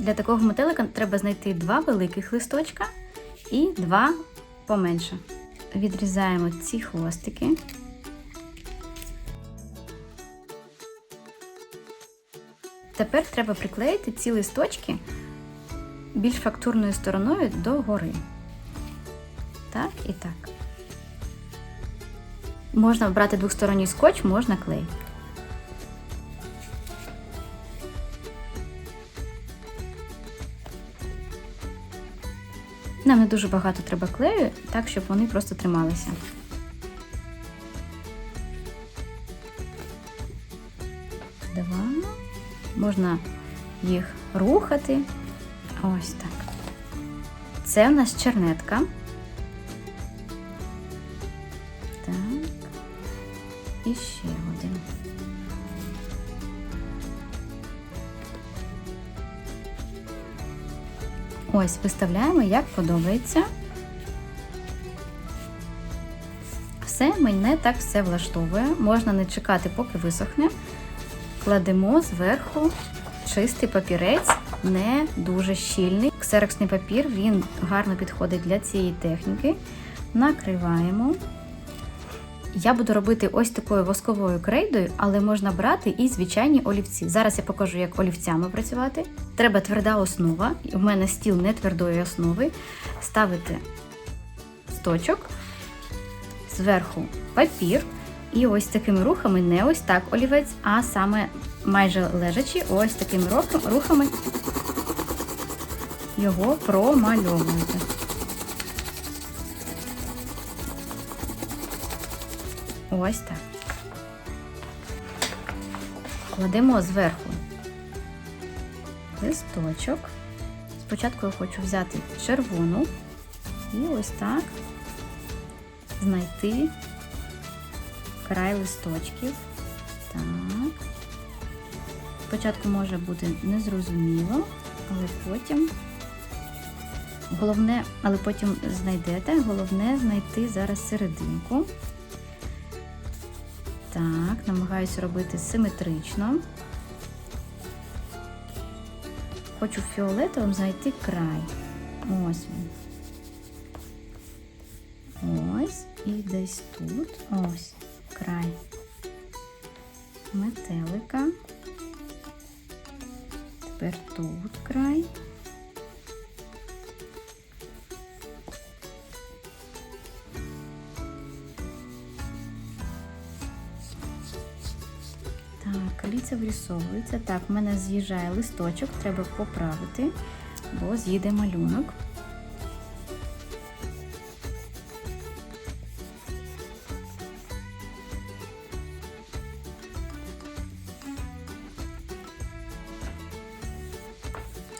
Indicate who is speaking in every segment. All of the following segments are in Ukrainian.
Speaker 1: Для такого метелика треба знайти два великих листочка і два поменше. Відрізаємо ці хвостики. Тепер треба приклеїти ці листочки більш фактурною стороною до гори. Так і так. Можна брати двосторонній скотч, можна клей. Нам не дуже багато треба клею, так, щоб вони просто трималися. Два. Можна їх рухати. Ось так. Це у нас чернетка. Так. І ще один. Ось, виставляємо, як подобається. Все, мене так все влаштовує. Можна не чекати, поки висохне. Кладемо зверху чистий папірець, не дуже щільний. Ксероксний папір він гарно підходить для цієї техніки. Накриваємо. Я буду робити ось такою восковою крейдою, але можна брати і звичайні олівці. Зараз я покажу, як олівцями працювати. Треба тверда основа. У мене стіл не твердої основи. Ставити сточок, зверху папір. І ось такими рухами, не ось так олівець, а саме майже лежачи, ось такими рухами його промальовуєте. Ось так. Кладемо зверху листочок. Спочатку я хочу взяти червону і ось так знайти край листочків. Так. Спочатку може бути незрозуміло, але потім головне, але потім знайдете, головне знайти зараз серединку. Так, намагаюся робити симетрично. Хочу фіолетовим знайти край. Ось він. Ось і десь тут. Ось край метелика. Тепер тут край. Так, ліця врисовується. Так, в мене з'їжджає листочок, треба поправити, бо з'їде малюнок.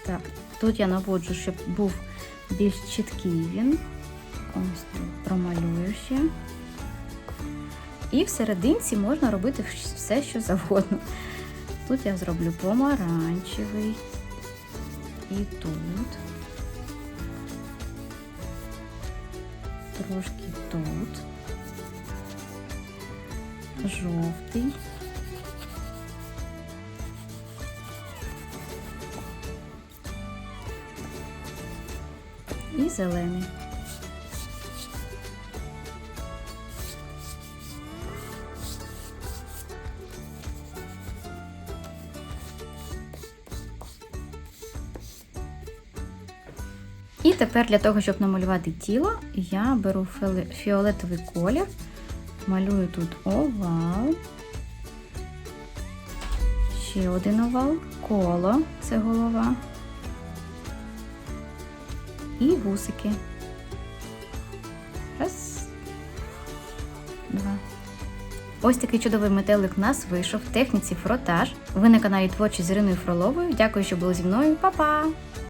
Speaker 1: Так, тут я наводжу, щоб був більш чіткий він. Ось промалюю ще. І в серединці можна робити все, що завгодно. Тут я зроблю помаранчевий. І тут. Трошки тут. Жовтий. І зелений. І тепер для того, щоб намалювати тіло, я беру фіолетовий колір, малюю тут овал, ще один овал, коло це голова і вусики. Раз, два. Ось такий чудовий метелик у нас вийшов в техніці фротаж. Ви на каналі Творчі з Іриною Фроловою. Дякую, що були зі мною. Па-па!